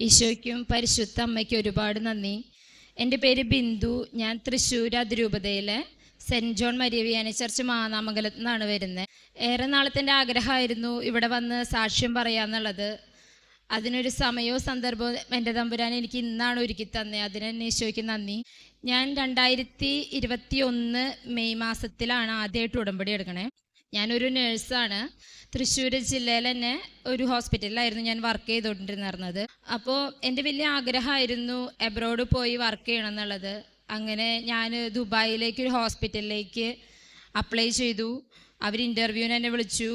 ഈശോയ്ക്കും പരിശുദ്ധ അമ്മയ്ക്കും ഒരുപാട് നന്ദി. എന്റെ പേര് ബിന്ദു. ഞാൻ തൃശ്ശൂർ അതിരൂപതയിലെ saint John Maria Vianney church മാനാമംഗലത്ത് നിന്നാണ് വരുന്നത്. ഏറെ നാളത്തിന്റെ ആഗ്രഹമായിരുന്നു ഇവിടെ വന്ന് സാക്ഷ്യം പറയാന്നുള്ളത്. അതിനൊരു സമയവും സന്ദർഭവും എന്റെ തമ്പുരാൻ എനിക്ക് ഇന്നാണ് ഒരുക്കി തന്നെ. അതിന് തന്നെ ഈശോയ്ക്ക് നന്ദി. ഞാൻ രണ്ടായിരത്തി ഇരുപത്തി ഒന്ന് മെയ് മാസത്തിലാണ് ആദ്യമായിട്ട് ഉടമ്പടി എടുക്കണേ. ഞാനൊരു നേഴ്സാണ്. തൃശ്ശൂർ ജില്ലയിൽ തന്നെ ഒരു ഹോസ്പിറ്റലിലായിരുന്നു ഞാൻ വർക്ക് ചെയ്തുകൊണ്ടിരുന്നത്. അപ്പോൾ എന്റെ വലിയ ആഗ്രഹമായിരുന്നു എബ്രോഡ് പോയി വർക്ക് ചെയ്യണം എന്നുള്ളത് അങ്ങനെ ഞാൻ ദുബായിലേക്ക് ഒരു ഹോസ്പിറ്റലിലേക്ക് അപ്ലൈ ചെയ്തു. അവർ ഇന്റർവ്യൂവിന് എന്നെ വിളിച്ചു.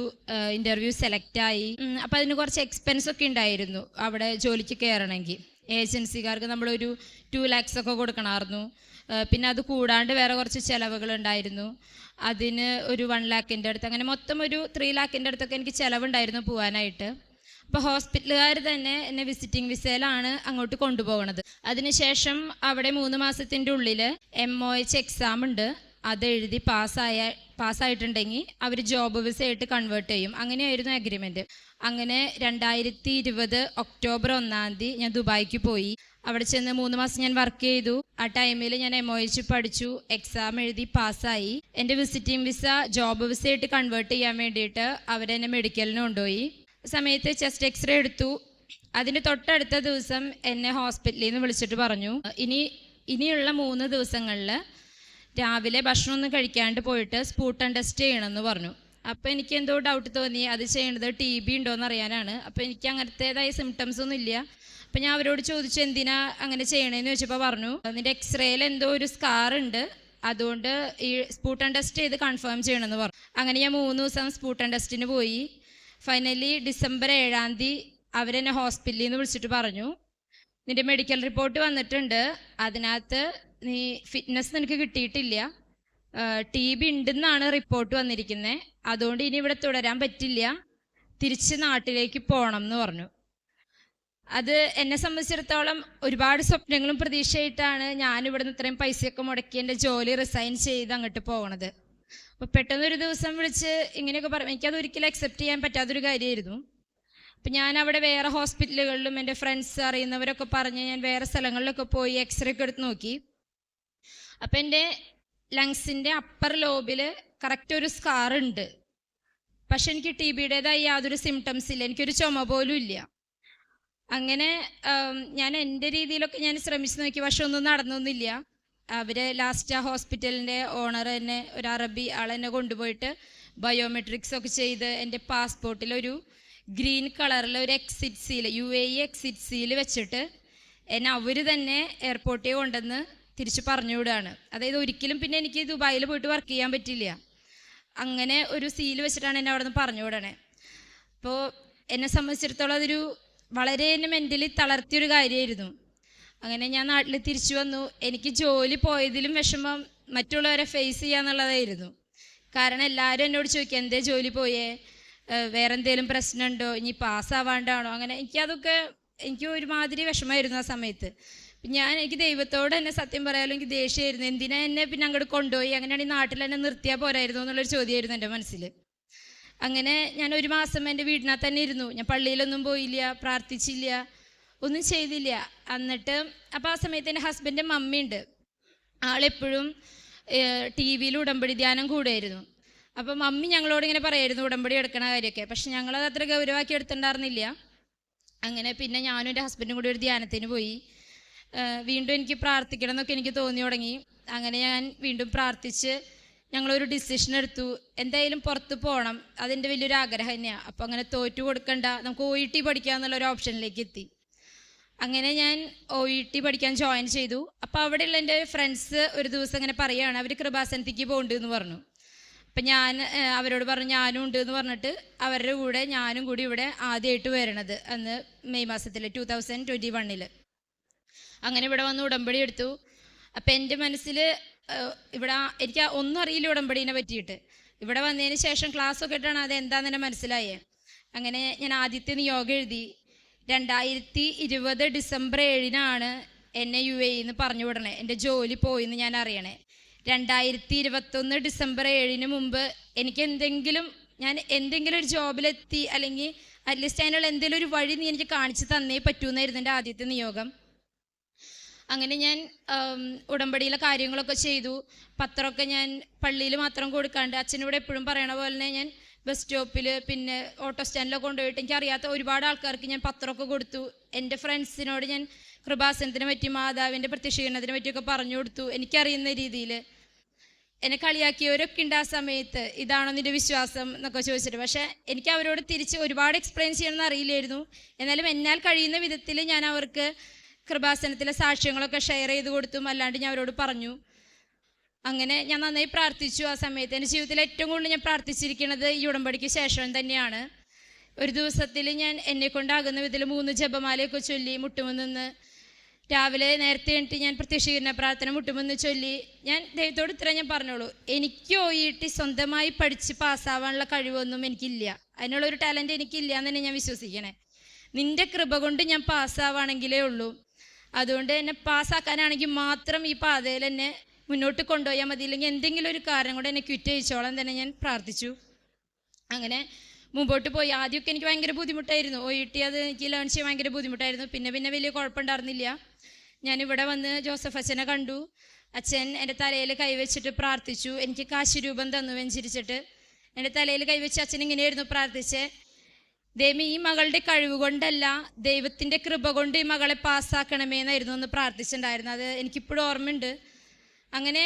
ഇന്റർവ്യൂ സെലക്ട് ആയി. അപ്പോൾ അതിന് കുറച്ച് എക്സ്പെൻസ് ഒക്കെ ഉണ്ടായിരുന്നു അവിടെ ജോലിക്ക് കയറണമെങ്കിൽ. ഏജൻസിക്കാർക്ക് നമ്മളൊരു ടു ലാക്സ് ഒക്കെ കൊടുക്കണമായിരുന്നു. പിന്നെ അത് കൂടാണ്ട് വേറെ കുറച്ച് ചിലവുകളുണ്ടായിരുന്നു. അതിന് ഒരു വൺ ലാക്കിന്റെ അടുത്ത് അങ്ങനെ മൊത്തം ഒരു ത്രീ ലാക്കിന്റെ അടുത്തൊക്കെ എനിക്ക് ചിലവുണ്ടായിരുന്നു പോകാനായിട്ട് അപ്പോൾ ഹോസ്പിറ്റലുകാർ തന്നെ എന്നെ വിസിറ്റിംഗ് വിസയിലാണ് അങ്ങോട്ട് കൊണ്ടുപോകണത്. അതിനുശേഷം അവിടെ മൂന്ന് മാസത്തിന്റെ ഉള്ളിൽ എം ഒ എച്ച് എക്സാം ഉണ്ട്. അത് എഴുതി പാസ്സായ പാസ്സായിട്ടുണ്ടെങ്കിൽ അവർ ജോബ് വിസ ആയിട്ട് കൺവേർട്ട് ചെയ്യും. അങ്ങനെയായിരുന്നു അഗ്രിമെന്റ് അങ്ങനെ രണ്ടായിരത്തി ഇരുപത് ഒക്ടോബർ ഒന്നാം തീയതി ഞാൻ ദുബായിക്ക് പോയി. അവിടെ ചെന്ന് മൂന്ന് മാസം ഞാൻ വർക്ക് ചെയ്തു. ആ ടൈമിൽ ഞാൻ എം ഒ എച്ച് പഠിച്ചു. എക്സാം എഴുതി പാസ്സായി. എന്റെ വിസിറ്റിംഗ് വിസ ജോബ് വിസ ആയിട്ട് കൺവേർട്ട് ചെയ്യാൻ വേണ്ടിയിട്ട് അവരെന്നെ മെഡിക്കലിന് കൊണ്ടുപോയി. സമയത്ത് ചെസ്റ്റ് എക്സ്റേ എടുത്തു. അതിന് തൊട്ടടുത്ത ദിവസം എന്നെ ഹോസ്പിറ്റലിൽ നിന്ന് വിളിച്ചിട്ട് പറഞ്ഞു. ഇനി ഇനിയുള്ള മൂന്ന് ദിവസങ്ങളിൽ രാവിലെ ഭക്ഷണമൊന്നും കഴിക്കാണ്ട് പോയിട്ട് സ്പൂട്ടൺ ടെസ്റ്റ് ചെയ്യണമെന്ന് പറഞ്ഞു. അപ്പോൾ എനിക്ക് എന്തോ ഡൗട്ട് തോന്നി. അത് ചെയ്യേണ്ടത് ടി ബി ഉണ്ടോയെന്ന് അറിയാനാണ്. അപ്പോൾ എനിക്ക് അങ്ങനത്തേതായ സിംറ്റംസ് ഒന്നും ഇല്ല. അപ്പോൾ ഞാൻ അവരോട് ചോദിച്ചു എന്തിനാ അങ്ങനെ ചെയ്യണേന്ന്? ചോദിച്ചപ്പോൾ പറഞ്ഞു അതിന്റെ എക്സ്റേയിൽ എന്തോ ഒരു സ്കാർ ഉണ്ട്. അതുകൊണ്ട് ഈ സ്പൂട്ടൺ ടെസ്റ്റ് ചെയ്ത് കൺഫേം ചെയ്യണമെന്ന് പറഞ്ഞു. അങ്ങനെ ഞാൻ മൂന്ന് ദിവസം സ്പൂട്ടൺ ടെസ്റ്റിന് പോയി. ഫൈനലി ഡിസംബർ ഏഴാം തീയതി അവരെന്നെ ഹോസ്പിറ്റലിൽ നിന്ന് വിളിച്ചിട്ട് പറഞ്ഞു നിന്റെ മെഡിക്കൽ റിപ്പോർട്ട് വന്നിട്ടുണ്ട്. അതിനകത്ത് നീ ഫിറ്റ്നസ് നിനക്ക് കിട്ടിയിട്ടില്ല. ടി ബി ഉണ്ടെന്നാണ് റിപ്പോർട്ട് വന്നിരിക്കുന്നത് അതുകൊണ്ട് ഇനി ഇവിടെ തുടരാൻ പറ്റില്ല. തിരിച്ച് നാട്ടിലേക്ക് പോകണം എന്ന് പറഞ്ഞു. അത് എന്നെ സംബന്ധിച്ചിടത്തോളം ഒരുപാട് സ്വപ്നങ്ങളും പ്രതീക്ഷയായിട്ടാണ് ഞാൻ ഇവിടുന്ന് ഇത്രയും പൈസയൊക്കെ മുടക്കി എന്റെ ജോലി റിസൈൻ ചെയ്ത് അങ്ങോട്ട് പോകണത്. അപ്പോൾ പെട്ടെന്നൊരു ദിവസം വിളിച്ച് ഇങ്ങനെയൊക്കെ പറഞ്ഞു എനിക്കത് ഒരിക്കലും അക്സെപ്റ്റ് ചെയ്യാൻ പറ്റാത്തൊരു കാര്യമായിരുന്നു. അപ്പം ഞാൻ അവിടെ വേറെ ഹോസ്പിറ്റലുകളിലും എന്റെ ഫ്രണ്ട്സ് അറിയുന്നവരൊക്കെ പറഞ്ഞ് ഞാൻ വേറെ സ്ഥലങ്ങളിലൊക്കെ പോയി എക്സ്റേ ഒക്കെ എടുത്ത് നോക്കി. അപ്പം എന്റെ ലങ്സിന്റെ അപ്പർ ലോബിൽ കറക്റ്റ് ഒരു സ്കാർ ഉണ്ട്. പക്ഷെ എനിക്ക് ടി ബിയുടേതായി യാതൊരു സിംറ്റംസ് ഇല്ല. എനിക്കൊരു ചുമ പോലും ഇല്ല. അങ്ങനെ ഞാൻ എന്റെ രീതിയിലൊക്കെ ഞാൻ ശ്രമിച്ചു നോക്കി. പക്ഷെ ഒന്നും നടന്നൊന്നുമില്ല. അവർ ലാസ്റ്റ് ആ ഹോസ്പിറ്റലിന്റെ ഓണർ എന്നെ ഒരു അറബി ആളെന്നെ കൊണ്ടുപോയിട്ട് ബയോമെട്രിക്സ് ഒക്കെ ചെയ്ത് എന്റെ പാസ്പോർട്ടിൽ ഒരു ഗ്രീൻ കളറിൽ ഒരു exit seal U A E exit seal വെച്ചിട്ട് എന്നെ അവർ തന്നെ എയർപോർട്ടിൽ കൊണ്ടുവന്ന് തിരിച്ച് പറഞ്ഞു വിടുകയാണ്. അതായത് ഒരിക്കലും പിന്നെ എനിക്ക് ദുബായിൽ പോയിട്ട് വർക്ക് ചെയ്യാൻ പറ്റില്ല. അങ്ങനെ ഒരു സീൽ വെച്ചിട്ടാണ് എന്നെ അവിടെ നിന്ന് പറഞ്ഞു വിടണേ. അപ്പോൾ എന്നെ സംബന്ധിച്ചിടത്തോളം അതൊരു വളരെ എന്നെ മെന്റലി തളർത്തിയൊരു കാര്യമായിരുന്നു അങ്ങനെ ഞാൻ നാട്ടിൽ തിരിച്ചു വന്നു. എനിക്ക് ജോലി പോയതിലും വിഷമം മറ്റുള്ളവരെ ഫേസ് ചെയ്യാന്നുള്ളതായിരുന്നു. കാരണം എല്ലാവരും എന്നോട് ചോദിക്കുക എന്തേ ജോലി പോയേ? വേറെ എന്തെങ്കിലും പ്രശ്നമുണ്ടോ? ഇനി പാസ്സാവാണ്ടാണോ അങ്ങനെ എനിക്കതൊക്കെ എനിക്ക് ഒരുമാതിരി വിഷമമായിരുന്നു ആ സമയത്ത്. ഞാൻ എനിക്ക് ദൈവത്തോട് എന്നെ സത്യം പറയാലും എനിക്ക് ദേഷ്യമായിരുന്നു എന്തിനാ എന്നെ പിന്നെ അങ്ങോട്ട് കൊണ്ടുപോയി? അങ്ങനെയാണെങ്കിൽ നാട്ടിൽ എന്നെ നിർത്തിയാൽ പോരായിരുന്നു എന്നുള്ളൊരു ചോദ്യമായിരുന്നു എന്റെ മനസ്സിൽ അങ്ങനെ ഞാൻ ഒരു മാസം എന്റെ വീടിനകത്ത് തന്നെ ഇരുന്നു. ഞാൻ പള്ളിയിലൊന്നും പോയില്ല പ്രാർത്ഥിച്ചില്ല ഒന്നും ചെയ്തില്ല. എന്നിട്ട് അപ്പോൾ ആ സമയത്ത് എന്റെ ഹസ്ബൻഡ് മമ്മിയുണ്ട്. ആളെപ്പോഴും ടി വിയിൽ ഉടമ്പടി ധ്യാനം കൂടുമായിരുന്നു അപ്പം മമ്മി ഞങ്ങളോട് ഇങ്ങനെ പറയായിരുന്നു ഉടമ്പടി എടുക്കണ കാര്യമൊക്കെ. പക്ഷെ ഞങ്ങളത് അത്ര ഗൗരവമാക്കി എടുത്തിട്ടുണ്ടായിരുന്നില്ല. അങ്ങനെ പിന്നെ ഞാനും എന്റെ ഹസ്ബൻഡും കൂടി ഒരു ധ്യാനത്തിന് പോയി. വീണ്ടും എനിക്ക് പ്രാർത്ഥിക്കണം എന്നൊക്കെ എനിക്ക് തോന്നി തുടങ്ങി. അങ്ങനെ ഞാൻ വീണ്ടും പ്രാർത്ഥിച്ച് ഞങ്ങളൊരു ഡിസിഷൻ എടുത്തു. എന്തായാലും പുറത്ത് പോകണം അതിന്റെ വലിയൊരു ആഗ്രഹം തന്നെയാണ് അപ്പോൾ അങ്ങനെ തോറ്റു കൊടുക്കണ്ട. നമുക്ക് ഒ ഇ ടി പഠിക്കുക എന്നുള്ളൊരു ഓപ്ഷനിലേക്ക് എത്തി. അങ്ങനെ ഞാൻ ഒ ഇ ടി പഠിക്കാൻ ജോയിൻ ചെയ്തു. അപ്പോൾ അവിടെയുള്ള എന്റെ ഫ്രണ്ട്സ് ഒരു ദിവസം ഇങ്ങനെ പറയുകയാണ് അവർ കൃപാസനത്തേക്ക് പോകുന്നുണ്ട് എന്ന് പറഞ്ഞു. അപ്പം ഞാൻ അവരോട് പറഞ്ഞു ഞാനും ഉണ്ട് എന്ന് പറഞ്ഞിട്ട് അവരുടെ കൂടെ ഞാനും കൂടി ഇവിടെ ആദ്യമായിട്ട് വരണത് അന്ന് മെയ് മാസത്തിൽ ടു തൗസൻഡ് ട്വന്റി വണ്ണിൽ അങ്ങനെ ഇവിടെ വന്ന് ഉടമ്പടി എടുത്തു. അപ്പം എന്റെ മനസ്സിൽ ഇവിടെ എനിക്ക് ഒന്നും അറിയില്ല ഉടമ്പടീനെ പറ്റിയിട്ട്. ഇവിടെ വന്നതിന് ശേഷം ക്ലാസ് ഒക്കെ ഇട്ടാണ് അത് എന്താന്ന് തന്നെ മനസ്സിലായേ. അങ്ങനെ ഞാൻ ആദ്യത്തെ നിയോഗം എഴുതി. രണ്ടായിരത്തി ഇരുപത് ഡിസംബർ ഏഴിനാണ് എന്നെ യു എന്ന് പറഞ്ഞു വിടണേ. എന്റെ ജോലി പോയിന്ന് ഞാൻ അറിയണേ. രണ്ടായിരത്തി ഇരുപത്തൊന്ന് ഡിസംബർ ഏഴിന് മുമ്പ് എനിക്ക് എന്തെങ്കിലും ഞാൻ എന്തെങ്കിലും ഒരു ജോബിലെത്തി അല്ലെങ്കിൽ അറ്റ്ലീസ്റ്റ് അതിനുള്ള എന്തെങ്കിലും ഒരു വഴി നീ എനിക്ക് കാണിച്ചു തന്നേ പറ്റൂ എന്നായിരുന്നു എന്റെ ആദ്യത്തെ നിയോഗം. അങ്ങനെ ഞാൻ ഉടമ്പടിയിലെ കാര്യങ്ങളൊക്കെ ചെയ്തു. പത്രമൊക്കെ ഞാൻ പള്ളിയിൽ മാത്രം കൊടുക്കാണ്ട് അച്ഛനോട് എപ്പോഴും പറയണ പോലെ തന്നെ ഞാൻ ബസ് സ്റ്റോപ്പിൽ പിന്നെ ഓട്ടോ സ്റ്റാൻഡിലൊക്കെ കൊണ്ടുപോയിട്ട് എനിക്ക് അറിയാത്ത ഒരുപാട് ആൾക്കാർക്ക് ഞാൻ പത്രമൊക്കെ കൊടുത്തു. എന്റെ ഫ്രണ്ട്സിനോട് ഞാൻ കൃപാസനത്തിനെ പറ്റി മാതാവിന്റെ പ്രത്യക്ഷീകരണത്തിനെ പറ്റിയൊക്കെ പറഞ്ഞു കൊടുത്തു എനിക്കറിയുന്ന രീതിയിൽ എന്നെ കളിയാക്കിയവരൊക്കെ ഉണ്ട് ആ സമയത്ത്. ഇതാണോ നിന്റെ വിശ്വാസം എന്നൊക്കെ ചോദിച്ചിട്ട്. പക്ഷേ എനിക്ക് അവരോട് തിരിച്ച് ഒരുപാട് എക്സ്പ്ലെയിൻ ചെയ്യണമെന്ന് അറിയില്ലായിരുന്നു. എന്നാലും എന്നാൽ കഴിയുന്ന വിധത്തിൽ ഞാൻ അവർക്ക് കൃപാസനത്തിലെ സാക്ഷ്യങ്ങളൊക്കെ ഷെയർ ചെയ്ത് കൊടുത്തും അല്ലാണ്ട് ഞാൻ അവരോട് പറഞ്ഞു. അങ്ങനെ ഞാൻ നന്നായി പ്രാർത്ഥിച്ചു ആ സമയത്ത്. എന്റെ ജീവിതത്തിൽ ഏറ്റവും കൂടുതൽ ഞാൻ പ്രാർത്ഥിച്ചിരിക്കുന്നത് ഈ ഉടമ്പടിക്ക് ശേഷം തന്നെയാണ്. ഒരു ദിവസത്തിൽ ഞാൻ എന്നെ കൊണ്ടാകുന്ന വിധത്തിൽ മൂന്ന് ജപമാലയൊക്കെ ചൊല്ലി മുട്ടുമെന്ന് രാവിലെ നേരത്തെ എണ്ണിട്ട് ഞാൻ പ്രത്യക്ഷീകരണ പ്രാർത്ഥന മുട്ടുമെന്ന് ചൊല്ലി ഞാൻ ദൈവത്തോട് ഇത്ര ഞാൻ പറഞ്ഞോളൂ. എനിക്ക് ഒയിട്ട് സ്വന്തമായി പഠിച്ച് പാസ്സാവാനുള്ള കഴിവൊന്നും എനിക്കില്ല. അതിനുള്ള ഒരു ടാലന്റ് എനിക്കില്ല എന്ന് തന്നെ ഞാൻ വിശ്വസിക്കണേ. നിന്റെ കൃപ കൊണ്ട് ഞാൻ പാസ്സാവാണെങ്കിലേ ഉള്ളൂ. അതുകൊണ്ട് എന്നെ പാസ്സാക്കാനാണെങ്കിൽ മാത്രം ഈ പാതയിൽ എന്നെ മുന്നോട്ട് കൊണ്ടുപോയാൽ മതി. ഇല്ലെങ്കിൽ എന്തെങ്കിലും ഒരു കാരണം കൊണ്ട് എന്നെ ക്വിറ്റ് ചെയ്യിച്ചോളാൻ തന്നെ ഞാൻ പ്രാർത്ഥിച്ചു. അങ്ങനെ മുമ്പോട്ട് പോയി. ആദ്യമൊക്കെ എനിക്ക് ഭയങ്കര ബുദ്ധിമുട്ടായിരുന്നു. ഒ ഇ ടി അത് എനിക്ക് ലേൺ ചെയ്യാൻ ഭയങ്കര ബുദ്ധിമുട്ടായിരുന്നു. പിന്നെ പിന്നെ വലിയ കുഴപ്പമുണ്ടായിരുന്നില്ല. ഞാൻ ഇവിടെ വന്ന് ജോസഫ് അച്ഛനെ കണ്ടു. അച്ഛൻ എന്റെ തലയിൽ കൈവച്ചിട്ട് പ്രാർത്ഥിച്ചു. എനിക്ക് കാശ് രൂപം തന്നു വെഞ്ചിരിച്ചിട്ട്. എന്റെ തലയിൽ കൈവച്ച് അച്ഛൻ ഇങ്ങനെയായിരുന്നു പ്രാർത്ഥിച്ചേ. ദൈവം ഈ മകളുടെ കഴിവ് കൊണ്ടല്ല ദൈവത്തിന്റെ കൃപ കൊണ്ട് ഈ മകളെ പാസ്സാക്കണമേ എന്നായിരുന്നു ഒന്ന് പ്രാർത്ഥിച്ചിട്ടുണ്ടായിരുന്നത് എനിക്കിപ്പോഴും ഓർമ്മയുണ്ട്. അങ്ങനെ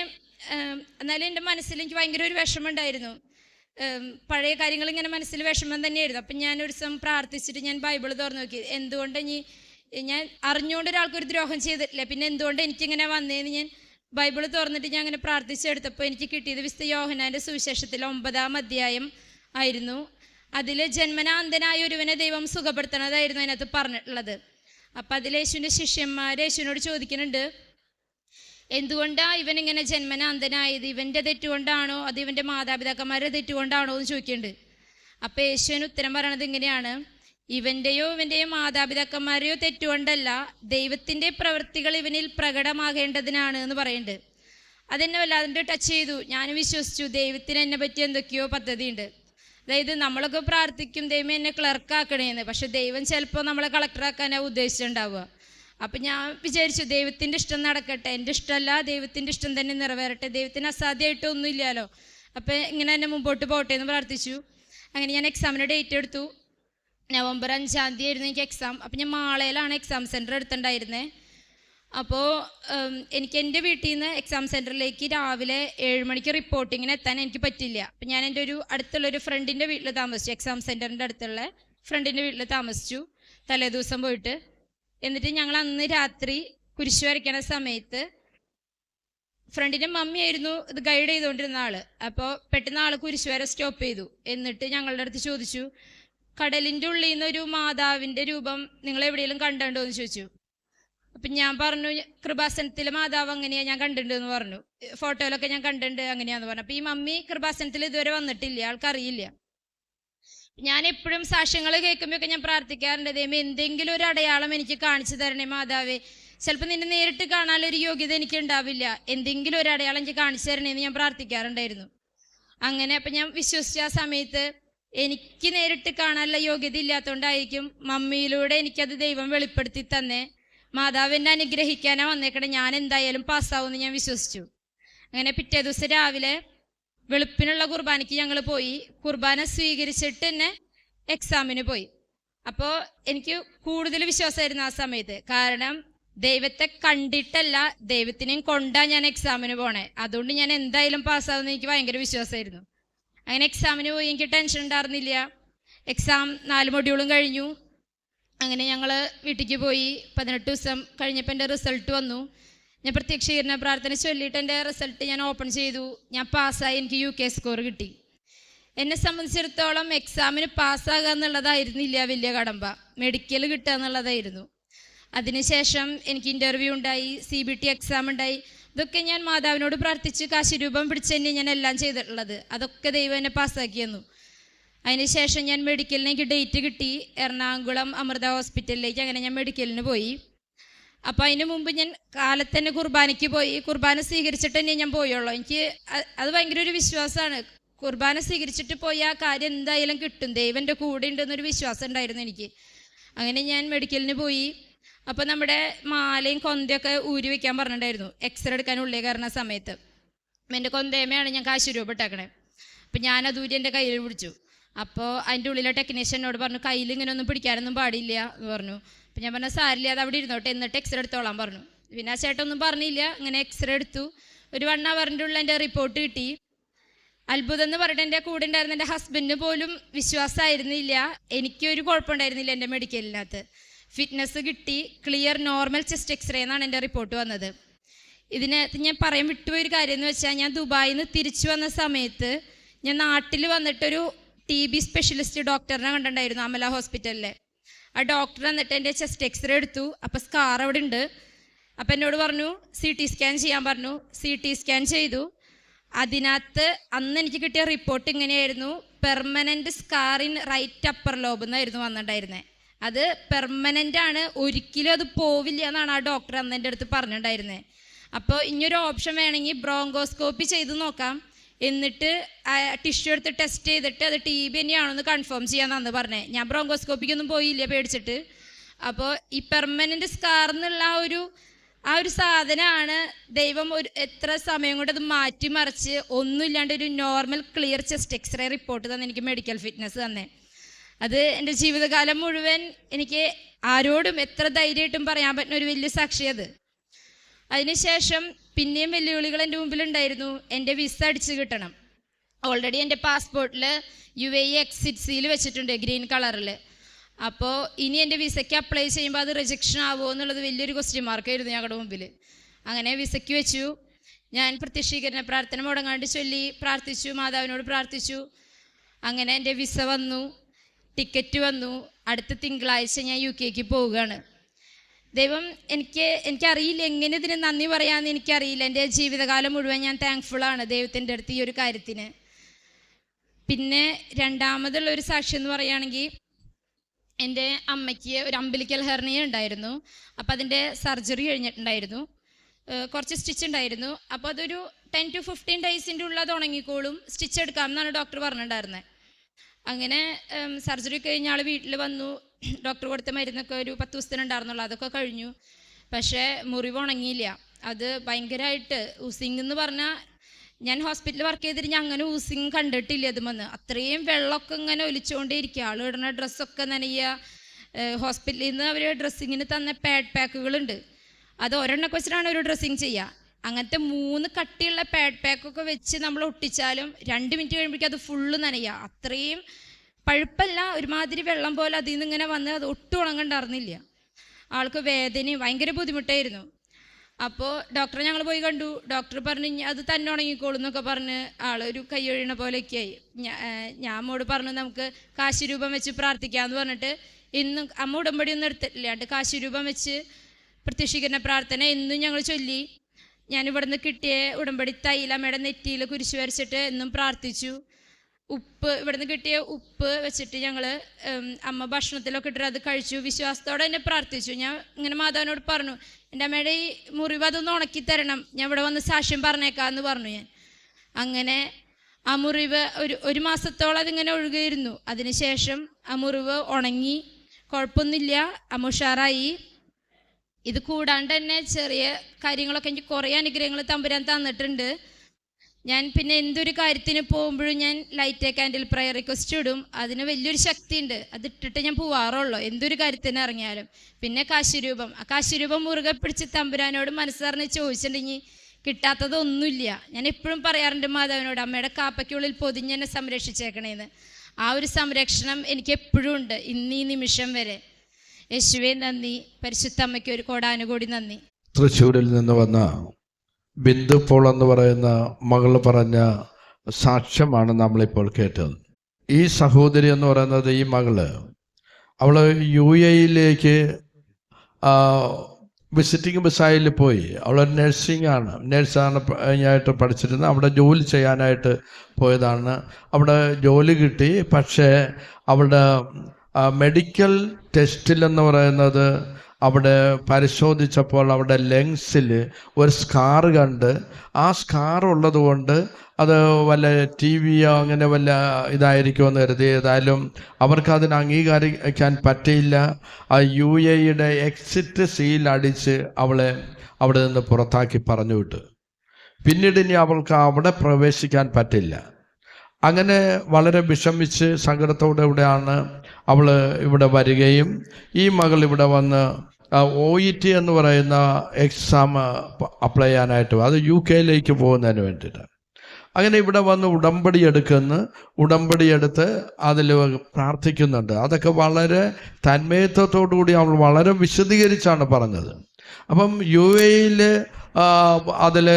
എന്നാലും എന്റെ മനസ്സിൽ എനിക്ക് ഭയങ്കര ഒരു വിഷമമുണ്ടായിരുന്നു. പഴയ കാര്യങ്ങൾ ഇങ്ങനെ മനസ്സിൽ വിഷമം തന്നെയായിരുന്നു. അപ്പം ഞാൻ ഒരു ദിവസം പ്രാർത്ഥിച്ചിട്ട് ഞാൻ ബൈബിൾ തുറന്നു നോക്കി. എന്തുകൊണ്ട് ഇനി ഞാൻ അറിഞ്ഞുകൊണ്ട് ഒരാൾക്കൊരു ദ്രോഹം ചെയ്തിട്ടില്ല. പിന്നെ എന്തുകൊണ്ട് എനിക്കിങ്ങനെ വന്നേന്ന് ഞാൻ ബൈബിൾ തുറന്നിട്ട് ഞാൻ അങ്ങനെ പ്രാർത്ഥിച്ചെടുത്തപ്പോൾ എനിക്ക് കിട്ടിയത് വിശുദ്ധ യോഹനാന്റെ സുവിശേഷത്തിൽ ഒമ്പതാം അധ്യായം ആയിരുന്നു. അതിൽ ജന്മനാന്തനായ ഒരുവനെ ദൈവം സുഖപ്പെടുത്തണതായിരുന്നു അതിനകത്ത് പറഞ്ഞിട്ടുള്ളത്. അപ്പം അതിൽ യേശുവിന്റെ ശിഷ്യന്മാർ യേശുവിനോട് ചോദിക്കുന്നുണ്ട് എന്തുകൊണ്ടാ ഇവൻ ഇങ്ങനെ ജന്മനാന്തനായത്? ഇവന്റെ തെറ്റുകൊണ്ടാണോ? അത് ഇവന്റെ മാതാപിതാക്കന്മാരുടെ തെറ്റുകൊണ്ടാണോ? എന്ന് ചോദിക്കുന്നുണ്ട്. അപ്പം യേശുവിന് ഉത്തരം പറയണത് ഇങ്ങനെയാണ് ഇവന്റെയോ ഇവന്റെയോ മാതാപിതാക്കന്മാരെയോ തെറ്റുകൊണ്ടല്ല ദൈവത്തിന്റെ പ്രവൃത്തികൾ ഇവനിൽ പ്രകടമാകേണ്ടതിനാണ് എന്ന് പറയുന്നുണ്ട്. അതെന്നെ വല്ലാതെ ടച്ച് ചെയ്തു. ഞാൻ വിശ്വസിച്ചു ദൈവത്തിന് എന്നെ പറ്റി എന്തൊക്കെയോ പദ്ധതിയുണ്ട്. അതായത് നമ്മളൊക്കെ പ്രാർത്ഥിക്കും ദൈവം എന്നെ ക്ലർക്കാക്കണേന്ന് പക്ഷെ ദൈവം ചിലപ്പോൾ നമ്മളെ കളക്ടറാക്കാനാണ് ഉദ്ദേശിച്ചിട്ടുണ്ടാവുക. അപ്പം ഞാൻ വിചാരിച്ചു ദൈവത്തിന്റെ ഇഷ്ടം നടക്കട്ടെ. എന്റെ ഇഷ്ടമല്ല ദൈവത്തിന്റെ ഇഷ്ടം തന്നെ നിറവേറട്ടെ. ദൈവത്തിന് അസാധ്യമായിട്ടൊന്നും ഇല്ലല്ലോ. അപ്പം ഇങ്ങനെ തന്നെ മുമ്പോട്ട് പോട്ടെ എന്ന് പ്രാർത്ഥിച്ചു. അങ്ങനെ ഞാൻ എക്സാമിന് ഡേറ്റ് എടുത്തു. നവംബർ അഞ്ചാം തീയതി ആയിരുന്നു എനിക്ക് എക്സാം അപ്പം ഞാൻ മാളയിലാണ് എക്സാം സെന്റർ എടുത്തിട്ടുണ്ടായിരുന്നത് അപ്പോൾ എനിക്ക് എന്റെ വീട്ടിൽ നിന്ന് എക്സാം സെന്ററിലേക്ക് രാവിലെ ഏഴ് മണിക്ക് റിപ്പോർട്ടിങ്ങിന് എത്താൻ എനിക്ക് പറ്റില്ല. അപ്പം ഞാൻ എന്റെ ഒരു അടുത്തുള്ള ഒരു ഫ്രണ്ടിന്റെ വീട്ടിൽ താമസിച്ചു. എക്സാം സെന്ററിന്റെ അടുത്തുള്ള ഫ്രണ്ടിന്റെ വീട്ടിൽ താമസിച്ചു തലേ ദിവസം പോയിട്ട്. എന്നിട്ട് ഞങ്ങൾ അന്ന് രാത്രി കുരിശ് വരയ്ക്കണ സമയത്ത് ഫ്രണ്ടിന്റെ മമ്മിയായിരുന്നു ഇത് ഗൈഡ് ചെയ്തുകൊണ്ടിരുന്ന ആൾ. അപ്പോൾ പെട്ടെന്ന് ആൾ കുരിശ് വരെ സ്റ്റോപ്പ് ചെയ്തു. എന്നിട്ട് ഞങ്ങളുടെ അടുത്ത് ചോദിച്ചു കടലിന്റെ ഉള്ളിൽ നിന്ന് ഒരു മാതാവിന്റെ രൂപം നിങ്ങൾ എവിടെയെങ്കിലും കണ്ടോ എന്ന് ചോദിച്ചു. അപ്പം ഞാൻ പറഞ്ഞു കൃപാസനത്തിലെ മാതാവ് അങ്ങനെയാണ് ഞാൻ കണ്ടിട്ടുണ്ട് എന്ന് പറഞ്ഞു. ഫോട്ടോയിലൊക്കെ ഞാൻ കണ്ടിട്ടുണ്ട് അങ്ങനെയാന്ന് പറഞ്ഞു. അപ്പം ഈ മമ്മി കൃപാസനത്തിൽ ഇതുവരെ വന്നിട്ടില്ല ആൾക്കറിയില്ല. ഞാൻ എപ്പോഴും സാക്ഷ്യങ്ങൾ കേൾക്കുമ്പോഴൊക്കെ ഞാൻ പ്രാർത്ഥിക്കാറുണ്ട് ദൈവം എന്തെങ്കിലും ഒരു അടയാളം എനിക്ക് കാണിച്ചു തരണേ മാതാവേ. ചിലപ്പോൾ നിന്നെ നേരിട്ട് കാണാനൊരു യോഗ്യത എനിക്ക് ഉണ്ടാവില്ല. എന്തെങ്കിലും ഒരു അടയാളം എനിക്ക് കാണിച്ചു തരണേ എന്ന് ഞാൻ പ്രാർത്ഥിക്കാറുണ്ടായിരുന്നു. അങ്ങനെ അപ്പം ഞാൻ വിശ്വസിച്ച ആ സമയത്ത് എനിക്ക് നേരിട്ട് കാണാനുള്ള യോഗ്യത ഇല്ലാത്തതുകൊണ്ടായിരിക്കും മമ്മിയിലൂടെ എനിക്കത് ദൈവം വെളിപ്പെടുത്തി തന്നെ. മാതാവ് എന്നെ അനുഗ്രഹിക്കാനാ വന്നേക്കണേ. ഞാൻ എന്തായാലും പാസ്സാവുമെന്ന് ഞാൻ വിശ്വസിച്ചു. അങ്ങനെ പിറ്റേ ദിവസം രാവിലെ വെളുപ്പിനുള്ള കുർബാനയ്ക്ക് ഞങ്ങൾ പോയി. കുർബാന സ്വീകരിച്ചിട്ട് തന്നെ എക്സാമിന് പോയി. അപ്പോൾ എനിക്ക് കൂടുതൽ വിശ്വാസമായിരുന്നു ആ സമയത്ത്. കാരണം ദൈവത്തെ കണ്ടിട്ടല്ല ദൈവത്തിനെയും കൊണ്ടാ ഞാൻ എക്സാമിന് പോണേ. അതുകൊണ്ട് ഞാൻ എന്തായാലും പാസ്സാവുമെന്ന് എനിക്ക് ഭയങ്കര വിശ്വാസമായിരുന്നു. അങ്ങനെ എക്സാമിന് പോയി. എനിക്ക് ടെൻഷൻ ഉണ്ടായിരുന്നില്ല. എക്സാം നാല് മൊഡ്യൂളും കഴിഞ്ഞു. അങ്ങനെ ഞങ്ങൾ വീട്ടിലേക്ക് പോയി പതിനെട്ട് ദിവസം കഴിഞ്ഞപ്പോൾ എന്റെ റിസൾട്ട് വന്നു. ഞാൻ പ്രത്യക്ഷീകരണ പ്രാർത്ഥന ചൊല്ലിയിട്ട് എന്റെ റിസൾട്ട് ഞാൻ ഓപ്പൺ ചെയ്തു. ഞാൻ പാസ്സായി എനിക്ക് യു കെ സ്കോർ കിട്ടി. എന്നെ സംബന്ധിച്ചിടത്തോളം എക്സാമിന് പാസ്സാകുക എന്നുള്ളതായിരുന്നില്ല വലിയ കടമ്പ. മെഡിക്കൽ കിട്ടുക എന്നുള്ളതായിരുന്നു. അതിനുശേഷം എനിക്ക് ഇന്റർവ്യൂ ഉണ്ടായി സി ബി ടി എക്സാം ഉണ്ടായി. ഇതൊക്കെ ഞാൻ മാതാവിനോട് പ്രാർത്ഥിച്ച് കാശിരൂപം പിടിച്ച് തന്നെ ഞാൻ എല്ലാം ചെയ്തിട്ടുള്ളത്. അതൊക്കെ ദൈവം എന്നെ പാസ്സാക്കി തന്നു. അതിനുശേഷം ഞാൻ മെഡിക്കലിലേക്ക് ഡേറ്റ് കിട്ടി. എറണാകുളം അമൃത ഹോസ്പിറ്റലിലേക്ക് അങ്ങനെ ഞാൻ മെഡിക്കലിന് പോയി. അപ്പോൾ അതിന് മുമ്പ് ഞാൻ കാലത്ത് തന്നെ കുർബാനയ്ക്ക് പോയി. കുർബാന സ്വീകരിച്ചിട്ട് തന്നെ ഞാൻ പോയുള്ളൂ. എനിക്ക് അത് ഭയങ്കര ഒരു വിശ്വാസമാണ്. കുർബാന സ്വീകരിച്ചിട്ട് പോയി ആ കാര്യം എന്തായാലും കിട്ടും. ദൈവന്റെ കൂടെ ഉണ്ടെന്നൊരു വിശ്വാസം ഉണ്ടായിരുന്നു എനിക്ക്. അങ്ങനെ ഞാൻ മെഡിക്കലിന് പോയി. അപ്പോൾ നമ്മുടെ മാലയും കൊന്തയൊക്കെ ഊരി വെക്കാൻ പറഞ്ഞിട്ടുണ്ടായിരുന്നു. എക്സ്റേ എടുക്കാൻ ഉള്ളിൽ കയറുന്ന സമയത്ത്. എന്റെ കൊന്തേമയാണ് ഞാൻ കാശ് രൂപ ഇട്ടേക്കണേ. അപ്പം ഞാൻ അത് ഊരി എന്റെ കയ്യിൽ പിടിച്ചു. അപ്പോൾ അതിന്റെ ഉള്ളിലെ ടെക്നീഷ്യനോട് പറഞ്ഞു കയ്യിൽ ഇങ്ങനെ ഒന്നും പിടിക്കാനൊന്നും പാടില്ല എന്ന് പറഞ്ഞു. അപ്പം ഞാൻ പറഞ്ഞു സാരില്ല അത് അവിടെ ഇരുന്നോട്ടെ എന്നിട്ട് എക്സ്റേ എടുത്തോളാം പറഞ്ഞു. പിന്നെ ആ ചേട്ടൊന്നും പറഞ്ഞില്ല ഇങ്ങനെ എക്സ്റേ എടുത്തു. ഒരു വൺ അവറിന്റെ ഉള്ളിൽ എന്റെ റിപ്പോർട്ട് കിട്ടി. അത്ഭുതം എന്ന് പറഞ്ഞിട്ട് എന്റെ കൂടെ ഉണ്ടായിരുന്ന എന്റെ ഹസ്ബൻഡിന് പോലും വിശ്വാസമായിരുന്നില്ല. എനിക്കൊരു കുഴപ്പമുണ്ടായിരുന്നില്ല എന്റെ മെഡിക്കലിനകത്ത്. ഫിറ്റ്നസ് കിട്ടി ക്ലിയർ നോർമൽ ചെസ്റ്റ് എക്സ്റേ എന്നാണ് എന്റെ റിപ്പോർട്ട് വന്നത്. ഇതിനകത്ത് ഞാൻ പറയാൻ വിട്ടുപോയൊരു കാര്യം എന്ന് വെച്ചാൽ ഞാൻ ദുബായിൽ നിന്ന് തിരിച്ചു വന്ന സമയത്ത് ഞാൻ നാട്ടിൽ വന്നിട്ടൊരു ടി ബി സ്പെഷ്യലിസ്റ്റ് ഡോക്ടറിനെ കണ്ടിട്ടുണ്ടായിരുന്നു അമല ഹോസ്പിറ്റലിലെ ആ ഡോക്ടർ എന്നിട്ട് എന്റെ ചെസ്റ്റ് എക്സ്റേ എടുത്തു. അപ്പോൾ സ്കാർ അവിടെ ഉണ്ട്. അപ്പം എന്നോട് പറഞ്ഞു സി ടി സ്കാൻ ചെയ്യാൻ പറഞ്ഞു. സി ടി സ്കാൻ ചെയ്തു. അതിനകത്ത് അന്ന് എനിക്ക് കിട്ടിയ റിപ്പോർട്ട് ഇങ്ങനെയായിരുന്നു. Permanent scar in right upper lobe എന്നായിരുന്നു വന്നിട്ടുണ്ടായിരുന്നത് അത് പെർമനന്റ് ആണ്. ഒരിക്കലും അത് പോവില്ല എന്നാണ് ആ ഡോക്ടർ അന്ന് എന്റെ അടുത്ത് പറഞ്ഞിട്ടുണ്ടായിരുന്നത് അപ്പോൾ ഇനിയൊരു ഓപ്ഷൻ വേണമെങ്കിൽ ബ്രോങ്കോസ്കോപ്പി ചെയ്ത് നോക്കാം. എന്നിട്ട് ടിഷ്യൂ എടുത്ത് ടെസ്റ്റ് ചെയ്തിട്ട് അത് ടി ബി തന്നെയാണെന്ന് കൺഫേം ചെയ്യാമെന്നാണ് പറഞ്ഞത് ഞാൻ ബ്രോങ്കോസ്കോപ്പിക്കൊന്നും പോയില്ല പേടിച്ചിട്ട്. അപ്പോൾ ഈ പെർമനന്റ് സ്കാർ എന്നുള്ള ആ ഒരു ആ ഒരു സാധനമാണ് ദൈവം ഒരു എത്ര സമയം കൊണ്ട് അത് മാറ്റിമറിച്ച് ഒന്നുമില്ലാണ്ട് ഒരു normal clear chest x-ray report തന്നെ എനിക്ക് മെഡിക്കൽ ഫിറ്റ്നസ് തന്നെ. അത് എന്റെ ജീവിതകാലം മുഴുവൻ എനിക്ക് ആരോടും എത്ര ധൈര്യമായിട്ടും പറയാൻ പറ്റുന്ന ഒരു വലിയ സാക്ഷി അത്. അതിനുശേഷം പിന്നെയും വെല്ലുവിളികൾ എന്റെ മുമ്പിലുണ്ടായിരുന്നു. എന്റെ വിസ അടിച്ച് കിട്ടണം. ഓൾറെഡി എന്റെ പാസ്പോർട്ടിൽ യു എ എക്സിറ്റ് സീൽ വെച്ചിട്ടുണ്ട് ഗ്രീൻ കളറിൽ അപ്പോൾ ഇനി എന്റെ വിസയ്ക്ക് അപ്ലൈ ചെയ്യുമ്പോൾ അത് റിജക്ഷൻ ആവുമോ എന്നുള്ളത് വലിയൊരു ക്വസ്റ്റ്യൻ മാർക്കായിരുന്നു ഞങ്ങളുടെ മുമ്പിൽ അങ്ങനെ വിസയ്ക്ക് വെച്ചു. ഞാൻ പ്രത്യക്ഷീകരണ പ്രാർത്ഥന മുടങ്ങാണ്ട് ചൊല്ലി പ്രാർത്ഥിച്ചു മാതാവിനോട് പ്രാർത്ഥിച്ചു. അങ്ങനെ എന്റെ വിസ വന്നു ടിക്കറ്റ് വന്നു. അടുത്ത തിങ്കളാഴ്ച ഞാൻ യു കെക്ക് പോവുകയാണ്. ദൈവം എനിക്ക് എനിക്കറിയില്ല എങ്ങനെ ഇതിന് നന്ദി പറയാമെന്ന് എനിക്കറിയില്ല. എന്റെ ജീവിതകാലം മുഴുവൻ ഞാൻ താങ്ക്ഫുള്ളാണ് ദൈവത്തിന്റെ അടുത്ത് ഈ ഒരു കാര്യത്തിന്. പിന്നെ രണ്ടാമതുള്ള ഒരു സാക്ഷി എന്ന് പറയുകയാണെങ്കിൽ എന്റെ അമ്മയ്ക്ക് ഒരു അമ്പലിക്കൽ ഹെർണിയ ഉണ്ടായിരുന്നു. അപ്പോൾ അതിന്റെ സർജറി കഴിഞ്ഞിട്ടുണ്ടായിരുന്നു. കുറച്ച് സ്റ്റിച്ച് ഉണ്ടായിരുന്നു. അപ്പോൾ അതൊരു ടെൻ ടു ഫിഫ്റ്റീൻ ഡേയ്സിന്റെ ഉള്ളിൽ അത് ഉണങ്ങിക്കോളും. സ്റ്റിച്ച് എടുക്കാം എന്നാണ് ഡോക്ടർ പറഞ്ഞിട്ടുണ്ടായിരുന്നത്. അങ്ങനെ സർജറി കഴിഞ്ഞ ആൾ വീട്ടിൽ വന്നു. ഡോക്ടർ കൊടുത്ത മരുന്നൊക്കെ ഒരു പത്ത് ദിവസത്തിന് ഉണ്ടായിരുന്നുള്ളൂ അതൊക്കെ കഴിഞ്ഞു. പക്ഷേ മുറിവ് ഉണങ്ങിയില്ല. അത് ഭയങ്കരമായിട്ട് ഉസിങ് എന്ന് പറഞ്ഞാൽ ഞാൻ ഹോസ്പിറ്റലിൽ വർക്ക് ചെയ്തിട്ട് ഞാൻ അങ്ങനെ ഊസിങ് കണ്ടിട്ടില്ല അതുമെന്ന് അത്രയും വെള്ളമൊക്കെ ഇങ്ങനെ ഒലിച്ചുകൊണ്ടേ ഇരിക്കുക ആൾ ഇടുന്ന ഡ്രസ്സൊക്കെ നനയുക ഹോസ്പിറ്റലിൽ നിന്ന് അവർ ഡ്രസ്സിങ്ങിന് തന്ന പാഡ് പാക്കുകളുണ്ട്. അത് ഒരെണ്ണൊക്കെ വെച്ചിട്ടാണ് ഒരു ഡ്രസ്സിങ് ചെയ്യുക അങ്ങനത്തെ മൂന്ന് കട്ടിയുള്ള പാഡ് പാക്കൊക്കെ വെച്ച് നമ്മൾ ഒട്ടിച്ചാലും രണ്ട് മിനിറ്റ് കഴിയുമ്പോഴേക്കും അത് ഫുള്ള് നനയുക അത്രയും പഴുപ്പല്ല ഒരുമാതിരി വെള്ളം പോലെ അതിൽ നിന്ന് ഇങ്ങനെ വന്ന് അത് ഒട്ടും ഉണങ്ങണ്ടായിരുന്നില്ല ആൾക്ക് വേദനയും ഭയങ്കര ബുദ്ധിമുട്ടായിരുന്നു. അപ്പോൾ ഡോക്ടറെ ഞങ്ങൾ പോയി കണ്ടു. ഡോക്ടർ പറഞ്ഞു അത് തന്നെ ഉണങ്ങിക്കോളും എന്നൊക്കെ പറഞ്ഞ് ആളൊരു കൈയൊഴിയണ പോലെയൊക്കെയായി. ഞാൻ അമ്മോട് പറഞ്ഞു നമുക്ക് കാശിരൂപം വെച്ച് പ്രാർത്ഥിക്കാമെന്ന് പറഞ്ഞിട്ട് ഇന്നും അമ്മ ഉടമ്പടി ഒന്നും എടുത്തില്ലാണ്ട് കാശിരൂപം വെച്ച് പ്രത്യക്ഷീകരണ പ്രാർത്ഥന എന്നും ഞങ്ങൾ ചൊല്ലി. ഞാൻ ഇവിടുന്ന് കിട്ടിയ ഉടമ്പടി തൈലമ്മയുടെ നെറ്റിയിൽ കുരിശ് വരച്ചിട്ട് എന്നും പ്രാർത്ഥിച്ചു. ഉപ്പ് ഇവിടുന്ന് കിട്ടിയ ഉപ്പ് വെച്ചിട്ട് ഞങ്ങൾ അമ്മ ഭക്ഷണത്തിലൊക്കെ ഇട്ടിട്ട് അത് കഴിച്ചു. വിശ്വാസത്തോടെ എന്നെ പ്രാർത്ഥിച്ചു. ഞാൻ ഇങ്ങനെ മാതാവിനോട് പറഞ്ഞു എന്റെ അമ്മയുടെ ഈ മുറിവ് അതൊന്ന് ഉണക്കി തരണം. ഞാൻ ഇവിടെ വന്ന് സാക്ഷ്യം പറഞ്ഞേക്കാന്ന് പറഞ്ഞു ഞാൻ. അങ്ങനെ ആ മുറിവ് ഒരു ഒരു മാസത്തോളം അതിങ്ങനെ ഒഴുകിയിരുന്നു. അതിനുശേഷം ആ മുറിവ് ഉണങ്ങി. കുഴപ്പമൊന്നുമില്ല. അമ്മ ഉഷാറായി. ഇത് കൂടാണ്ട് തന്നെ ചെറിയ കാര്യങ്ങളൊക്കെ എനിക്ക് കുറേ അനുഗ്രഹങ്ങൾ തമ്പുരാൻ തന്നിട്ടുണ്ട്. ഞാൻ പിന്നെ എന്തൊരു കാര്യത്തിന് പോകുമ്പോഴും ഞാൻ ലൈറ്റ് കാൻഡിൽ പ്രയർ റിക്വസ്റ്റ് ഇടും. അതിന് വലിയൊരു ശക്തിയുണ്ട്. അത് ഇട്ടിട്ട് ഞാൻ പോവാറുള്ളൂ. എന്തൊരു കാര്യത്തിന് ഇറങ്ങിയാലും. പിന്നെ കാശുരൂപം. ആ കാശുരൂപം മുറുകെ പിടിച്ച് തമ്പുരാനോട് മനസ്സറിഞ്ഞ് ചോദിച്ചിട്ടുണ്ടെങ്കിൽ കിട്ടാത്തതൊന്നുമില്ല. ഞാൻ എപ്പോഴും പറയാറുണ്ട് മാധവനോട് അമ്മയുടെ കാപ്പയ്ക്കുള്ളിൽ പൊതിഞ്ഞെന്നെ സംരക്ഷിച്ചേക്കണേന്ന്. ആ ഒരു സംരക്ഷണം എനിക്ക് എപ്പോഴും ഉണ്ട്. ഇന്ന് നിമിഷം വരെ. യേശുവേ നന്ദി. പരിശുദ്ധ അമ്മയ്ക്ക് ഒരു കോടാനുകൂടി നന്ദി. തൃശ്ശൂരിൽ നിന്ന് വന്ന ബിന്ദു പോൾ എന്ന് പറയുന്ന മകൾ പറഞ്ഞ സാക്ഷ്യമാണ് നമ്മളിപ്പോൾ കേട്ടത്. ഈ സഹോദരി എന്ന് പറയുന്നത് ഈ മകൾ. അവൾ യു എയിലേക്ക് വിസിറ്റിംഗ് മിസൈലിൽ പോയി. അവൾ നഴ്സിംഗ് ആണ്. നഴ്സാണ് ആയിട്ട് പഠിച്ചിരുന്നത്. അവിടെ ജോലി ചെയ്യാനായിട്ട് പോയതാണ്. അവിടെ ജോലി കിട്ടി. പക്ഷേ അവളുടെ മെഡിക്കൽ ടെസ്റ്റിൽ എന്ന് പറയുന്നത് അവിടെ പരിശോധിച്ചപ്പോൾ അവിടെ ലങ്സിൽ ഒരു സ്കാർ കണ്ട്. ആ സ്കാർ ഉള്ളതുകൊണ്ട് അത് വല്ല ടി വിയോ അങ്ങനെ വല്ല ഇതായിരിക്കുമെന്ന് കരുതി. ഏതായാലും അവർക്ക് അതിന് അംഗീകരിക്കാൻ പറ്റിയില്ല. ആ യു എയുടെ എക്സിറ്റ് സീൽ അടിച്ച് അവളെ അവിടെ നിന്ന് പുറത്താക്കി പറഞ്ഞു വിട്ടു. പിന്നീട് ഇനി അവൾക്ക് അവിടെ പ്രവേശിക്കാൻ പറ്റില്ല. അങ്ങനെ വളരെ വിഷമിച്ച് സങ്കടത്തോടെ ഇവിടെയാണ് അവൾ ഇവിടെ വരികയും ഈ മകൾ ഇവിടെ വന്ന് ഒ ഇ ടി എന്ന് പറയുന്ന എക്സാം അപ്ലൈ ചെയ്യാനായിട്ട് അത് യു കെയിലേക്ക് പോകുന്നതിന് വേണ്ടിയിട്ട്. അങ്ങനെ ഇവിടെ വന്ന് ഉടമ്പടി എടുക്കുന്നു. ഉടമ്പടി എടുത്ത് അതിൽ പ്രാർത്ഥിക്കുന്നുണ്ട്. അതൊക്കെ വളരെ തന്മയത്വത്തോടു കൂടി അവൾ വളരെ വിശദീകരിച്ചാണ് പറഞ്ഞത്. അപ്പം യു എയിൽ അതിൽ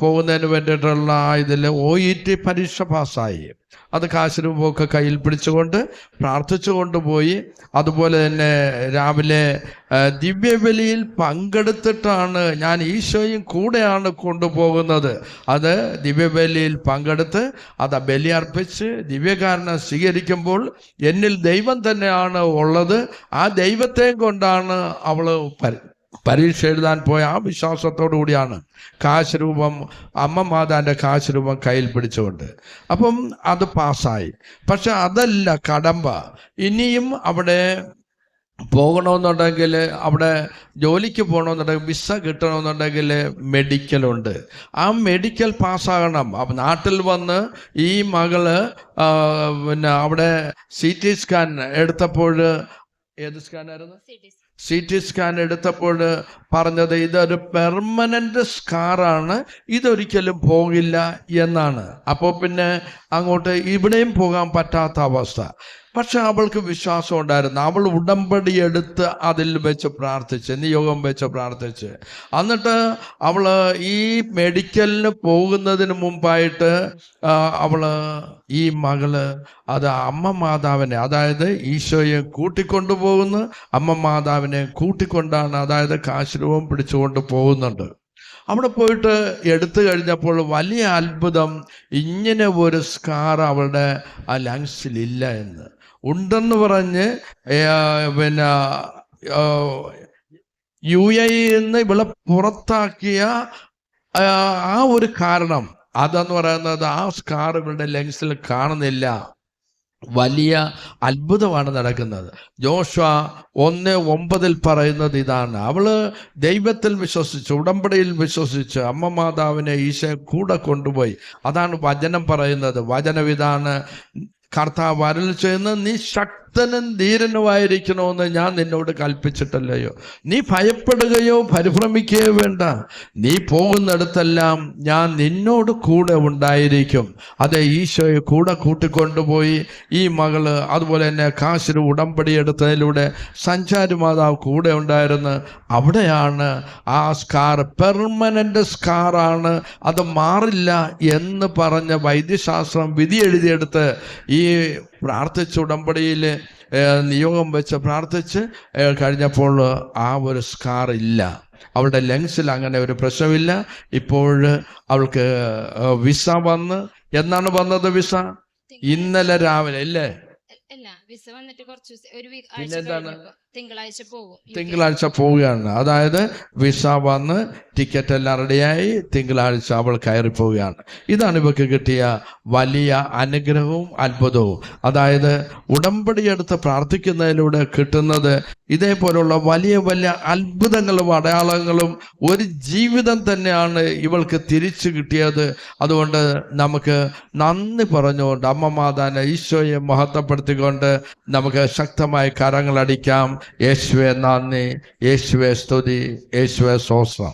പോകുന്നതിന് വേണ്ടിയിട്ടുള്ള ഇതിൽ ഒ ഇ ടി പരീക്ഷ പാസ്സായി. അത് കാശിരൂപമൊക്കെ കയ്യിൽ പിടിച്ചുകൊണ്ട് പ്രാർത്ഥിച്ചുകൊണ്ട് പോയി. അതുപോലെ തന്നെ രാവിലെ ദിവ്യബലിയിൽ പങ്കെടുത്തിട്ടാണ് ഞാൻ ഈശോയും കൂടെയാണ് കൊണ്ടുപോകുന്നത്. അത് ദിവ്യബലിയിൽ പങ്കെടുത്ത് അത് ബലി അർപ്പിച്ച് ദിവ്യകാരണം സ്വീകരിക്കുമ്പോൾ എന്നിൽ ദൈവം തന്നെയാണ് ഉള്ളത്. ആ ദൈവത്തെയും കൊണ്ടാണ് അവൾ പരീക്ഷ എഴുതാൻ പോയ ആ വിശ്വാസത്തോടു കൂടിയാണ് കാശ് രൂപം അമ്മ മാതാന്റെ കാശ് രൂപം കയ്യിൽ പിടിച്ചുകൊണ്ട്. അപ്പം അത് പാസ്സായി. പക്ഷെ അതല്ല കടമ്പ. ഇനിയും അവിടെ പോകണമെന്നുണ്ടെങ്കിൽ അവിടെ ജോലിക്ക് പോകണമെന്നുണ്ടെങ്കിൽ വിസ കിട്ടണമെന്നുണ്ടെങ്കിൽ മെഡിക്കലുണ്ട് ആ മെഡിക്കൽ പാസ്സാകണം. അപ്പം നാട്ടിൽ വന്ന് ഈ മകൾ പിന്നെ അവിടെ സി ടി സ്കാൻ എടുത്തപ്പോൾ ഏത് സ്കാനായിരുന്നു? സി ടി സ്കാൻ എടുത്തപ്പോൾ പറഞ്ഞത് ഇതൊരു പെർമനന്റ് സ്കാറാണ് ഇതൊരിക്കലും പോകില്ല എന്നാണ്. അപ്പോൾ പിന്നെ അങ്ങോട്ട് ഇവിടെയും പോകാൻ പറ്റാത്ത അവസ്ഥ. പക്ഷെ അവൾക്ക് വിശ്വാസം ഉണ്ടായിരുന്നു. അവൾ ഉടമ്പടി എടുത്ത് അതിൽ വെച്ച് പ്രാർത്ഥിച്ച് നിയോഗം വെച്ച് പ്രാർത്ഥിച്ച്. എന്നിട്ട് അവൾ ഈ മെഡിക്കലിന് പോകുന്നതിന് മുമ്പായിട്ട് അവൾ ഈ മകൾ അത് അമ്മ മാതാവിനെ അതായത് ഈശോയെ കൂട്ടിക്കൊണ്ടുപോകുന്നു അമ്മ മാതാവിനെ കൂട്ടിക്കൊണ്ടാണ് അതായത് കാശുരൂപം പിടിച്ചുകൊണ്ട് പോകുന്നുണ്ട്. അവിടെ പോയിട്ട് എടുത്തു കഴിഞ്ഞപ്പോൾ വലിയ അത്ഭുതം ഇങ്ങനെ ഒരു സ്കാർ അവളുടെ ആ ലങ്സിലില്ല എന്ന്. ഉണ്ടെന്ന് പറഞ്ഞ് പിന്നെ യു എയിൽ നിന്ന് ഇവിടെ പുറത്താക്കിയ ആ ഒരു കാരണം. അതെന്ന് പറയുന്നത് ആ സ്കാർ ഇവരുടെ ലങ്സിൽ കാണുന്നില്ല. വലിയ അത്ഭുതമാണ് നടക്കുന്നത്. ജോഷ ഒന്ന് ഒമ്പതിൽ പറയുന്നത് ഇതാണ്. അവൾ ദൈവത്തിൽ വിശ്വസിച്ച് ഉടമ്പടിയിൽ വിശ്വസിച്ച്. അമ്മ മാതാവിനെ ഈശോ കൂടെ കൊണ്ടുപോയി. അതാണ് വചനം പറയുന്നത്. വചനം ഇതാണ് കർത്താവ് അരുൾ ചെയ്യുന്ന നീ ശക്തനും ധീരനുമായിരിക്കണമെന്ന് ഞാൻ നിന്നോട് കൽപ്പിച്ചിട്ടല്ലയോ? നീ ഭയപ്പെടുകയോ പരിഭ്രമിക്കുകയോ വേണ്ട. നീ പോകുന്നിടത്തെല്ലാം ഞാൻ നിന്നോട് കൂടെ ഉണ്ടായിരിക്കും. അതെ ഈശോയെ കൂടെ കൂട്ടിക്കൊണ്ടുപോയി ഈ മകൾ അതുപോലെ തന്നെ കാശിന് ഉടമ്പടി എടുത്തതിലൂടെ സഞ്ചാരി മാതാവ് കൂടെ ഉണ്ടായിരുന്നു. അവിടെയാണ് ആ സ്കാർ പെർമനന്റ് സ്കാറാണ് അത് മാറില്ല എന്ന് പറഞ്ഞ വൈദ്യശാസ്ത്രം വിധി എഴുതിയെടുത്ത് ഈ പ്രാർത്ഥിച്ച ഉടമ്പടിയിൽ നിയോഗം വെച്ച് പ്രാർത്ഥിച്ച് കഴിഞ്ഞപ്പോൾ ആ ഒരു സ്കാർ ഇല്ല. അവളുടെ ലങ്സിൽ അങ്ങനെ ഒരു പ്രശ്നമില്ല. ഇപ്പോൾ അവൾക്ക് വിസ വന്ന്. എന്നാണ് വന്നത് വിസ? ഇന്നലെ രാവിലെ അല്ലേ അല്ല. വിസ വന്നിട്ട് കുറച്ച് ഒരു? തിങ്കളാഴ്ച പോകും. തിങ്കളാഴ്ച പോവുകയാണ്. അതായത് വിസ വന്ന് ടിക്കറ്റ് എല്ലാം റെഡിയായി തിങ്കളാഴ്ച അവൾ കയറി പോവുകയാണ്. ഇതാണ് ഇവക്ക് കിട്ടിയ വലിയ അനുഗ്രഹവും അത്ഭുതവും. അതായത് ഉടമ്പടി എടുത്ത് പ്രാർത്ഥിക്കുന്നതിലൂടെ കിട്ടുന്നത് ഇതേപോലുള്ള വലിയ വലിയ അത്ഭുതങ്ങളും അടയാളങ്ങളും ഒരു ജീവിതം തന്നെയാണ് ഇവൾക്ക് തിരിച്ചു കിട്ടിയത്. അതുകൊണ്ട് നമുക്ക് നന്ദി പറഞ്ഞുകൊണ്ട് അമ്മ മാതാനെ ഈശോയെ മഹത്വപ്പെടുത്തിക്കൊണ്ട് നമുക്ക് ശക്തമായി കരങ്ങളടിക്കാം. യേശുവെ നന്ദി. യേശുവെ സ്തുതി. യേശുവെ സ്വസ്ത്രം